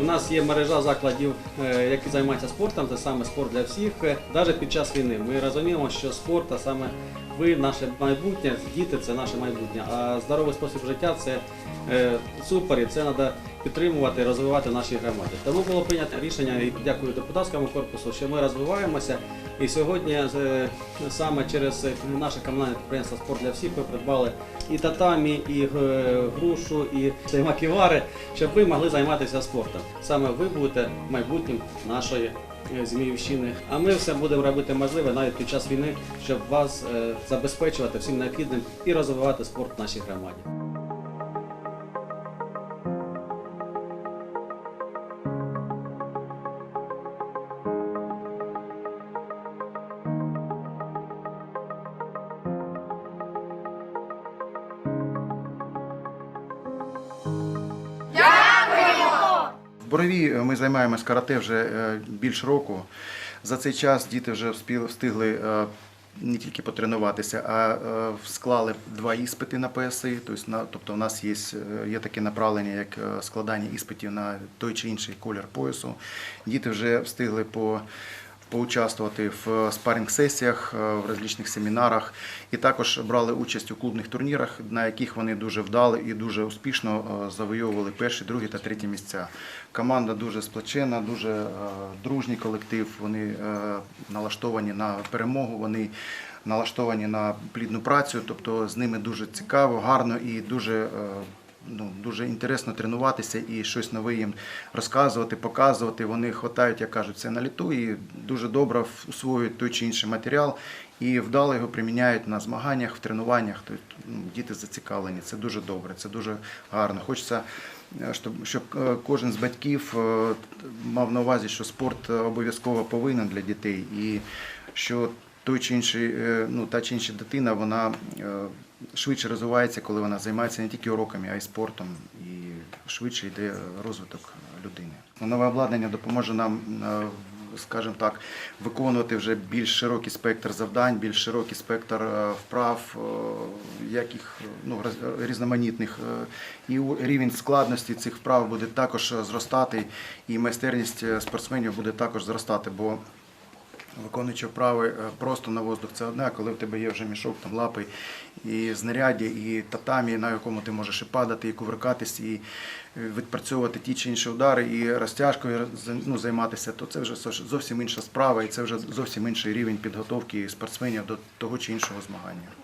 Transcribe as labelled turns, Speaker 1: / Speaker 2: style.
Speaker 1: У нас є мережа закладів, е, які займаються спортом, це саме спорт для всіх. Навіть під час війни ми розуміємо, що спорт, а саме ви, наше майбутнє, діти це наше майбутнє. А здоровий спосіб життя це е, супер, і це треба підтримувати, розвивати в нашій громаді. Тому було прийнято рішення, і дякую депутатському корпусу, що ми розвиваємося. І сьогодні е, саме через наше комунальне підприємство Спорт для всіх ми придбали і татамі, і е, грушу, і маківари, щоб ви могли займатися спортом. Саме ви будете майбутнім нашої е, Зміївщини. А ми все будемо робити можливе навіть під час війни, щоб вас е, забезпечувати всім необхідним і розвивати спорт в нашій громаді.
Speaker 2: Борові ми займаємось карате вже е, більш року. За цей час діти вже встигли е, не тільки потренуватися, а е, склали два іспити на ПСИ. Тобто, тобто у нас є, е, є таке направлення, як е, складання іспитів на той чи інший колір поясу. Діти вже встигли по поучаствувати в спарринг-сесіях, е, в различних семінарах і також брали участь у клубних турнірах, на яких вони дуже вдали і дуже успішно е, завойовували перші, другі та треті місця. Команда дуже сплочена, дуже е, дружній колектив. Вони налаштовані на перемогу. Вони налаштовані на плідну працю, тобто з ними дуже цікаво, гарно і дуже. Ну, дуже інтересно тренуватися і щось нове їм розказувати, показувати. Вони хватають, як кажуть, це на літу і дуже добре усвоюють той чи інший матеріал і вдало його приміняють на змаганнях, в тренуваннях. Тобто, ну, діти зацікавлені. Це дуже добре, це дуже гарно. Хочеться, е, щоб, щоб е, кожен з батьків е, мав на увазі, що спорт обов'язково повинен для дітей і що той чи інший, е, ну, та чи інша дитина, вона е, швидше розвивається, коли вона займається не тільки уроками, а й спортом, і швидше йде розвиток людини. Нове обладнання допоможе нам, е, скажімо так, виконувати вже більш широкий спектр завдань, більш широкий спектр вправ, яких ну, різноманітних. І рівень складності цих вправ буде також зростати, і майстерність спортсменів буде також зростати. бо Виконуючи вправи е, просто на воздух, це одне, а коли в тебе є вже мішок, там лапи і знаряддя, і татамі, на якому ти можеш і падати, і кувиркатись, і е, відпрацьовувати ті чи інші удари, і розтяжкою ну, займатися, то це вже зовсім інша справа, і це вже зовсім інший рівень підготовки спортсменів до того чи іншого змагання.